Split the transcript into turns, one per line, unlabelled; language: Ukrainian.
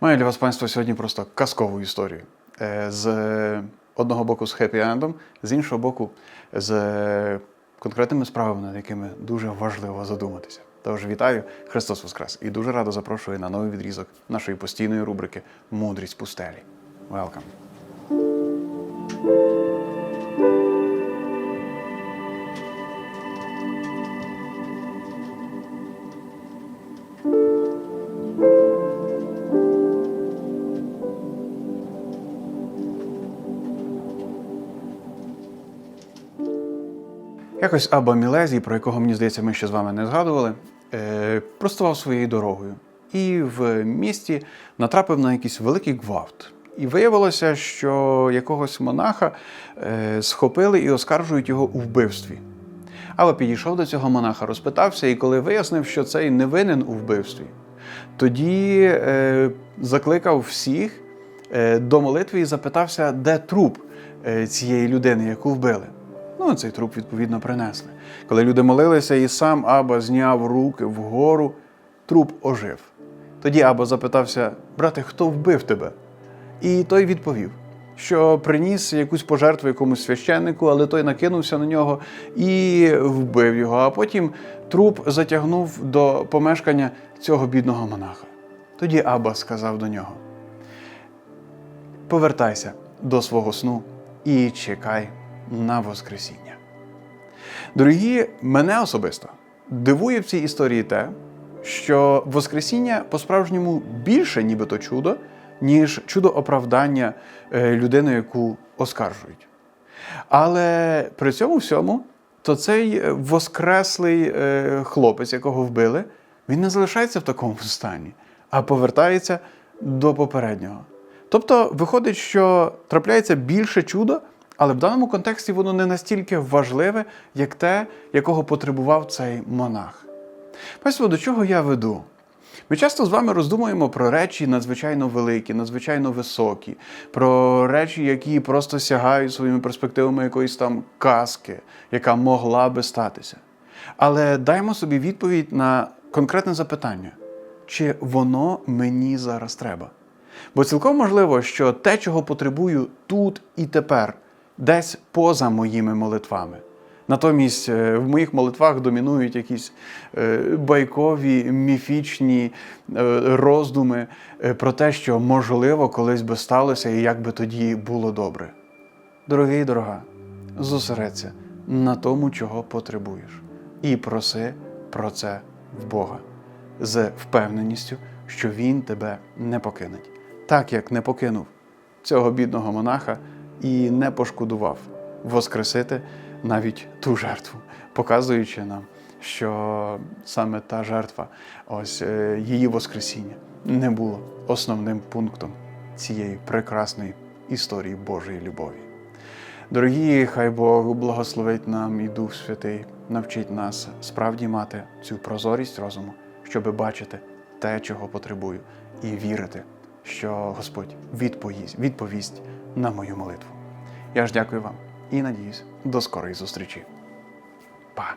Маю для вас панство сьогодні просто казкову історію. Е, З одного боку з хеппі-ендом, з іншого боку, з конкретними справами, над якими дуже важливо задуматися. Тож вітаю, Христос Воскрес! І дуже радо запрошую на новий відрізок нашої постійної рубрики Мудрість пустелі. Welcome! Якось Абба Мілезій, про якого мені здається, ми ще з вами не згадували, е, простував своєю дорогою і в місті натрапив на якийсь великий гвалт. І виявилося, що якогось монаха е, схопили і оскаржують його у вбивстві. Абба підійшов до цього монаха, розпитався, і коли вияснив, що цей не винен у вбивстві, тоді е, закликав всіх до молитви і запитався, де труп цієї людини, яку вбили. Ну, цей труп, відповідно, принесли. Коли люди молилися, і сам Аба зняв руки вгору, труп ожив. Тоді Аба запитався: брате, хто вбив тебе? І той відповів, що приніс якусь пожертву якомусь священнику, але той накинувся на нього і вбив його. А потім труп затягнув до помешкання цього бідного монаха. Тоді Аба сказав до нього: повертайся до свого сну і чекай на Воскресіння. Дорогі, мене особисто дивує в цій історії те, що Воскресіння по-справжньому більше, нібито чудо, ніж чудо оправдання е, людини, яку оскаржують. Але при цьому всьому, то цей е, воскреслий е, хлопець, якого вбили, він не залишається в такому стані, а повертається до попереднього. Тобто виходить, що трапляється більше чудо, але в даному контексті воно не настільки важливе, як те, якого потребував цей монах. Бачите, до чого я веду? Ми часто з вами роздумуємо про речі надзвичайно великі, надзвичайно високі, про речі, які просто сягають своїми перспективами якоїсь там казки, яка могла би статися. Але даймо собі відповідь на конкретне запитання: чи воно мені зараз треба? Бо цілком можливо, що те, чого потребую тут і тепер, десь поза моїми молитвами. Натомість е, в моїх молитвах домінують якісь е, байкові, міфічні е, роздуми про те, що можливо колись би сталося і як би тоді було добре. Дорогий дорога, зосередься на тому, чого потребуєш, і проси про це в Бога з впевненістю, що Він тебе не покине, так як не покинув цього бідного монаха і не пошкодував воскресити навіть ту жертву, показуючи нам, що саме та жертва, ось е, її Воскресіння, не було основним пунктом цієї прекрасної історії Божої любові. Дорогі, хай Бог благословить нам і Дух Святий, навчить нас справді мати цю прозорість розуму, щоби бачити те, чого потребую, і вірити, що Господь відповість, відповість на мою молитву. Я ж дякую вам і надіюсь до скорої зустрічі. Па!